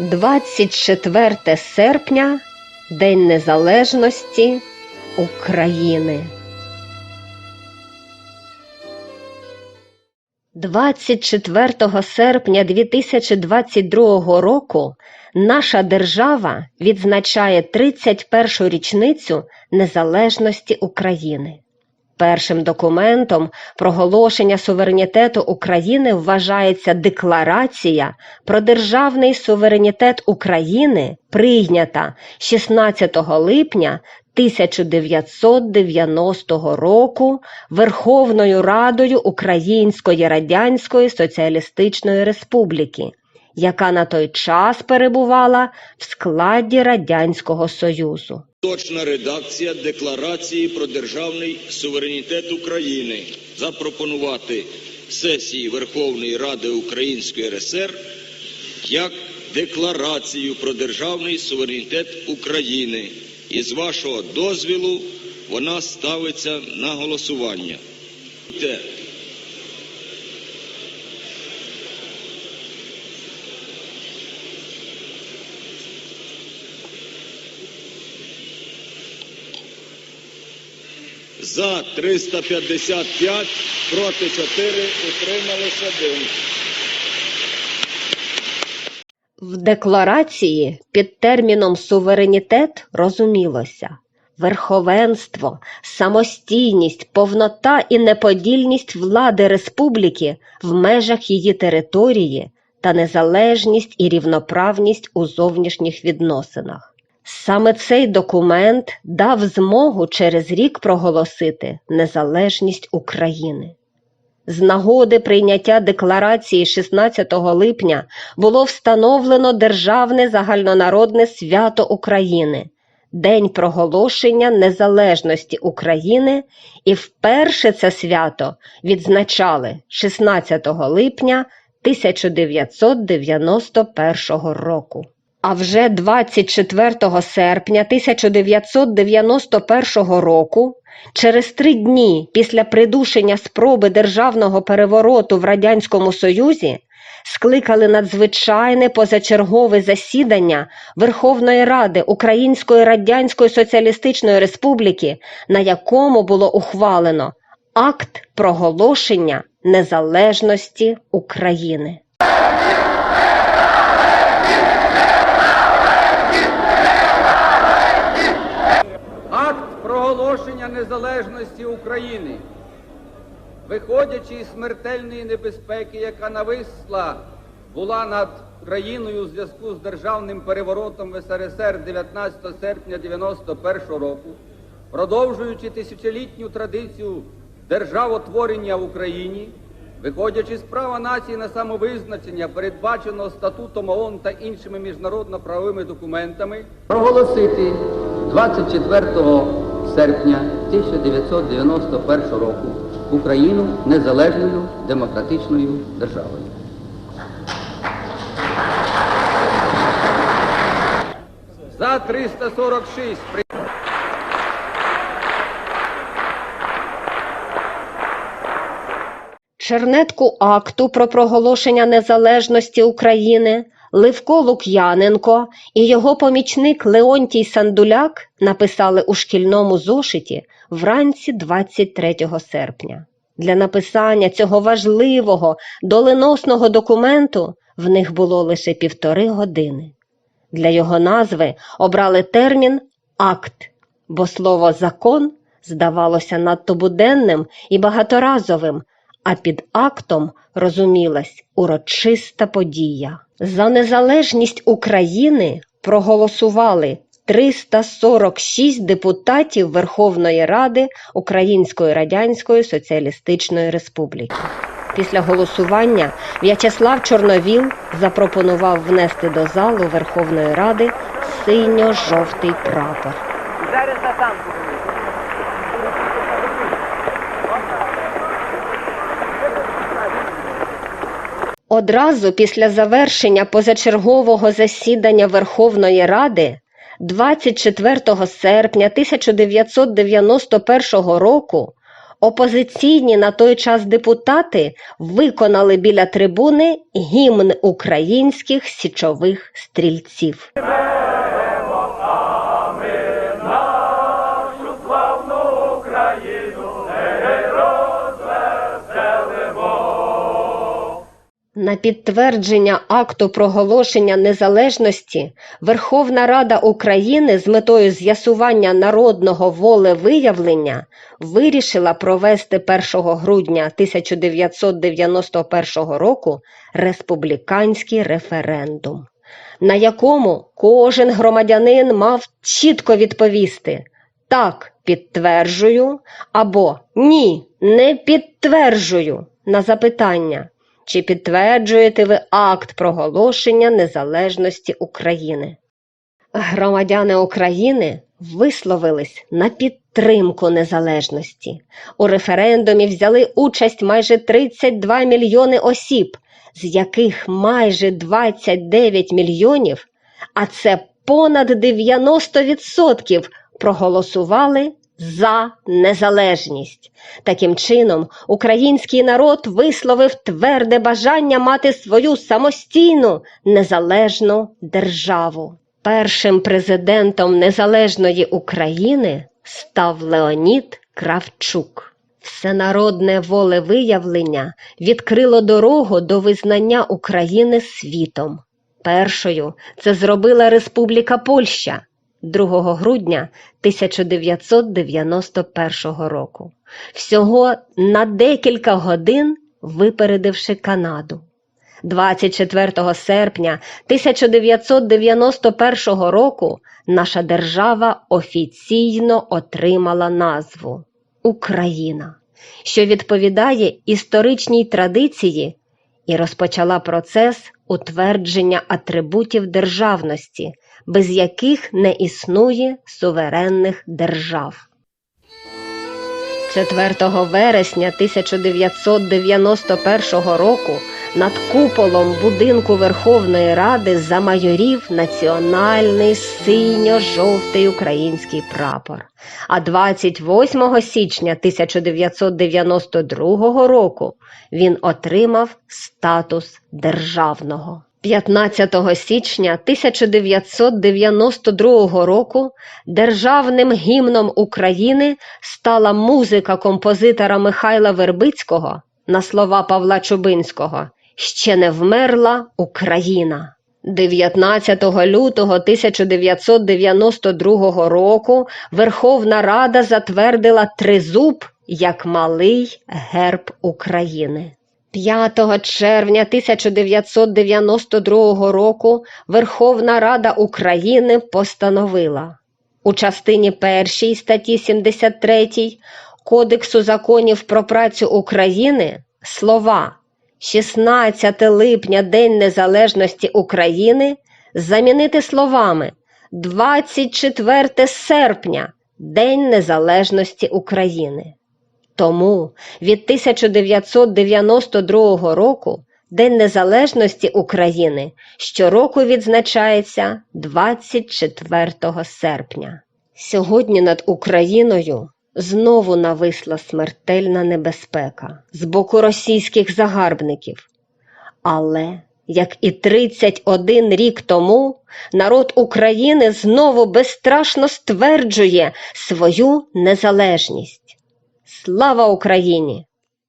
24 серпня День Незалежності України. 24 серпня 2022 року наша держава відзначає 31 річницю незалежності України. Першим документом проголошення суверенітету України вважається Декларація про державний суверенітет України, прийнята 16 липня 1990 року Верховною Радою Української Радянської Соціалістичної Республіки, яка на той час перебувала в складі Радянського Союзу. Точна редакція Декларації про державний суверенітет України запропонувати сесії Верховної Ради Української РСР як декларацію про державний суверенітет України. І з вашого дозвілу вона ставиться на голосування. За 355, проти 4, утрималися 1. В декларації під терміном суверенітет розумілося верховенство, самостійність, повнота і неподільність влади республіки в межах її території та незалежність і рівноправність у зовнішніх відносинах. Саме цей документ дав змогу через рік проголосити незалежність України. З нагоди прийняття декларації 16 липня було встановлено Державне загальнонародне свято України День проголошення незалежності України, і вперше це свято відзначали 16 липня 1991 року. А вже 24 серпня 1991 року, через три дні після придушення спроби державного перевороту в Радянському Союзі, скликали надзвичайне позачергове засідання Верховної Ради Української Радянської Соціалістичної Республіки, на якому було ухвалено акт проголошення незалежності України. Акт проголошення незалежності України, виходячи із смертельної небезпеки, яка нависла була над країною у зв'язку з державним переворотом в СРСР 19 серпня 91 року, продовжуючи тисячолітню традицію державотворення в Україні, виходячи з права нації на самовизначення, передбаченого статутом ООН та іншими міжнародно-правовими документами, проголосити 24 серпня 1991 року Україну незалежною демократичною державою. За 346 при- Чернетку акту про проголошення незалежності України Левко Лук'яненко і його помічник Леонтій Сандуляк написали у шкільному зошиті вранці 23 серпня. Для написання цього важливого доленосного документу в них було лише півтори години. Для його назви обрали термін акт, бо слово закон здавалося надто буденним і багаторазовим, а під актом розумілась урочиста подія. За незалежність України проголосували 346 депутатів Верховної Ради Української Радянської Соціалістичної Республіки. Після голосування В'ячеслав Чорновіл запропонував внести до залу Верховної Ради синьо-жовтий прапор. Одразу після завершення позачергового засідання Верховної Ради 24 серпня 1991 року опозиційні на той час депутати виконали біля трибуни гімн українських січових стрільців. На підтвердження акту проголошення незалежності Верховна Рада України з метою з'ясування народного волевиявлення вирішила провести 1 грудня 1991 року республіканський референдум, на якому кожен громадянин мав чітко відповісти так, підтверджую або ні, не підтверджую на запитання. Чи підтверджуєте ви акт проголошення незалежності України? Громадяни України висловились на підтримку незалежності. У референдумі взяли участь майже 32 мільйони осіб, з яких майже 29 мільйонів, а це понад 90% проголосували за незалежність. Таким чином, український народ висловив тверде бажання мати свою самостійну незалежну державу. Першим президентом незалежної України став Леонід Кравчук. Всенародне волевиявлення відкрило дорогу до визнання України світом. Першою це зробила Республіка Польща 2 грудня 1991 року, всього на декілька годин випередивши Канаду. 24 серпня 1991 року наша держава офіційно отримала назву Україна, що відповідає історичній традиції і розпочала процес утвердження атрибутів державності, без яких не існує суверенних держав. 4 вересня 1991 року над куполом будинку Верховної Ради замайорів національний синьо-жовтий український прапор. А 28 січня 1992 року він отримав статус державного. 15 січня 1992 року державним гімном України стала музика композитора Михайла Вербицького на слова Павла Чубинського Ще не вмерла Україна. 19 лютого 1992 року Верховна Рада затвердила тризуб як малий герб України. 5 червня 1992 року Верховна Рада України постановила у частині 1 статті 73 Кодексу законів про працю України слова 16 липня День Незалежності України замінити словами 24 серпня День Незалежності України. Тому від 1992 року День Незалежності України щороку відзначається 24 серпня. Сьогодні над Україною знову нависла смертельна небезпека з боку російських загарбників. Але, як і 31 рік тому, народ України знову безстрашно стверджує свою незалежність. Слава Україні!